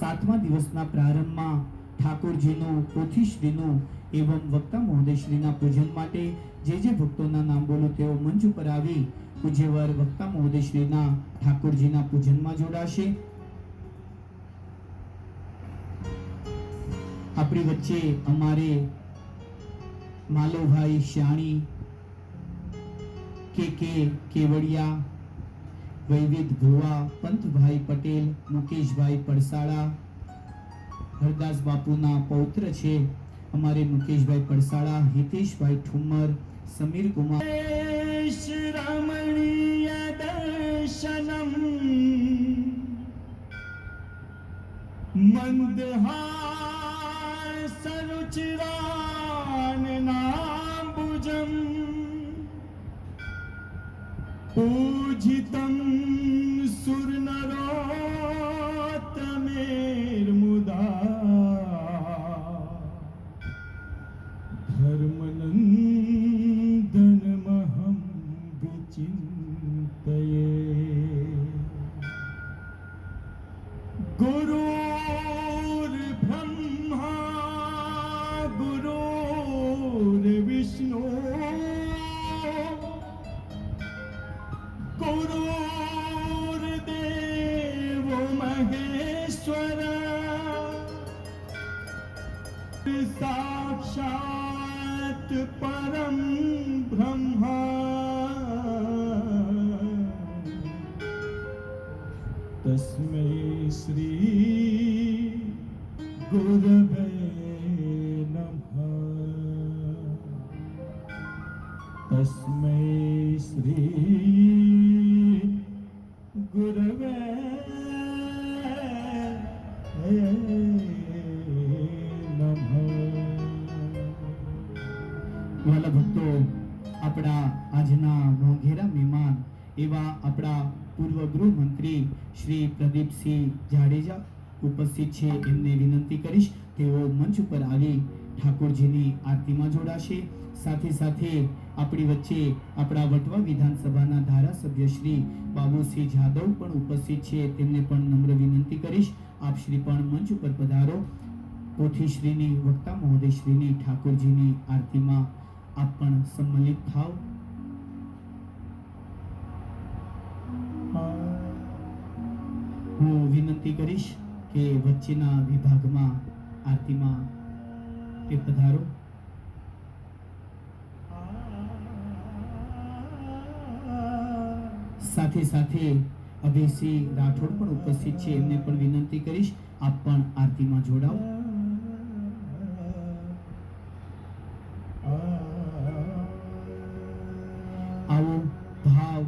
સાતમા દિવસના પ્રારંભમાં ઠાકોરજીનું પોથીશ્રીનું એવમ વક્તા મહોદયશ્રીના પૂજન માટે જે જે ભક્તોના નામ બોલો તેઓ મંચ ઉપર આવી પૂજ્યવર વક્તા મહોદયશ્રીના ઠાકોરજીના પૂજનમાં જોડાશે. આપણી વચ્ચે અમારે માલોભાઈ શ્યાણી કે કે કેવડિયા વૈવિધ ભુવા પંથભાઈ પટેલ, મુકેશભાઈ પડસાળા, હરદાસ બાપુના પૌત્ર છે અમારે મુકેશભાઈ પડસાળા, હિતેશભાઈ ઠુમર સમીર કુમાર. દર્શનમ. મંદહાર સરુચિરાન पूजितं सुरनरातमेर्मुदा धर्मनन्दनमहं विचिन्तये गुरुर्देवो महेश्वर साक्षात् परं ब्रह्मा तस्मै श्री गुरवे नमः तस्मै श्री नमः ભક્તો, આપણા આજના મોંઘેરા મહેમાન, એવા આપણા પૂર્વ ગૃહમંત્રી શ્રી પ્રદીપસિંહ જાડેજા ઉપસ્થિત છે. એમને વિનંતી કરીશ, તેઓ મંચ ઉપર આવી ઠાકોરજીની આરતીમાં જોડાશે. સાથે સાથે આપણી વચ્ચે આપણા વટવા વિધાનસભાના ધારાસભ્ય શ્રી બાબુસિંહ જાદવ પણ ઉપસ્થિત છે. તેમને પણ નમ્ર વિનંતી કરીશ. આપ શ્રી પણ મંચ ઉપર પધારો. પોથીશ્રીની વક્તા મહોદયશ્રીની ઠાકોરજીની આરતીમાં આપ પણ સંમલિત થાવ. હું વિનંતી કરીશ કે વચ્ચેના વિભાગમાં આરતીમાં તે પધારો. સાથે સાથે અભયસિંહ રાઠોડ પણ ઉપસ્થિત છે. એમને પણ વિનંતી કરીશ, આપ પણ આરતીમાં જોડાઓ. આવો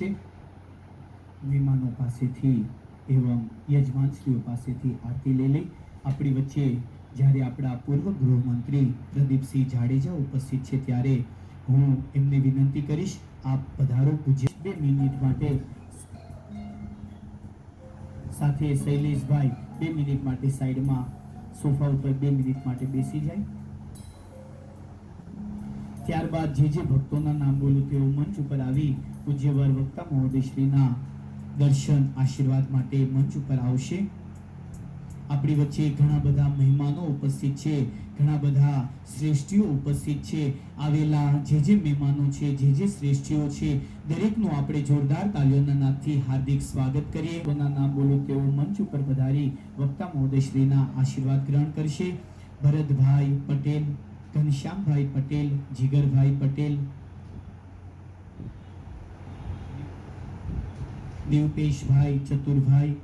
લેશે મહેમાનો પાસેથી એવમ યજમાનશ્રીઓ પાસેથી આરતી લઈ લઈ આપણી વચ્ચે જ્યારે આપણા પૂર્વ ગૃહમંત્રી પ્રદીપસિંહ જાડેજા ઉપસ્થિત છે ત્યારે હું એમને વિનંતી કરીશ, આપ પધારો, પૂજ્ય. બે મિનિટ માટે સાથે શૈલેષભાઈ બે મિનિટ માટે સાઈડમાં સોફા ઉપર બે મિનિટ માટે બેસી જાય. ત્યારબાદ જે જે ભક્તોના નામ બોલું તેઓ મંચ ઉપર આવી પૂજ્ય વક્તા મહોદયશ્રીના દર્શન, આશીર્વાદ માટે મંચ ઉપર આવશે. આપણી વચ્ચે ઘણા બધા મહેમાનો ઉપસ્થિત છે, ઘણા બધા શ્રેષ્ઠીઓ ઉપસ્થિત છે. આવેલા જે જે મહેમાનો છે, જે જે શ્રેષ્ઠીઓ છે, દરેકનું આપણે જોરદાર તાલીઓના નાદથી હાર્દિક સ્વાગત કરીએ. કોના નામ બોલું મંચ ઉપર પધારી વક્તા મહોદયશ્રીના આશીર્વાદ ગ્રહણ કરશે. ભરતભાઈ પટેલ ઘનશ્યામભાઈ પટેલ જીગરભાઈ પટેલ દેવપેશભાઈ ચતુરભાઈ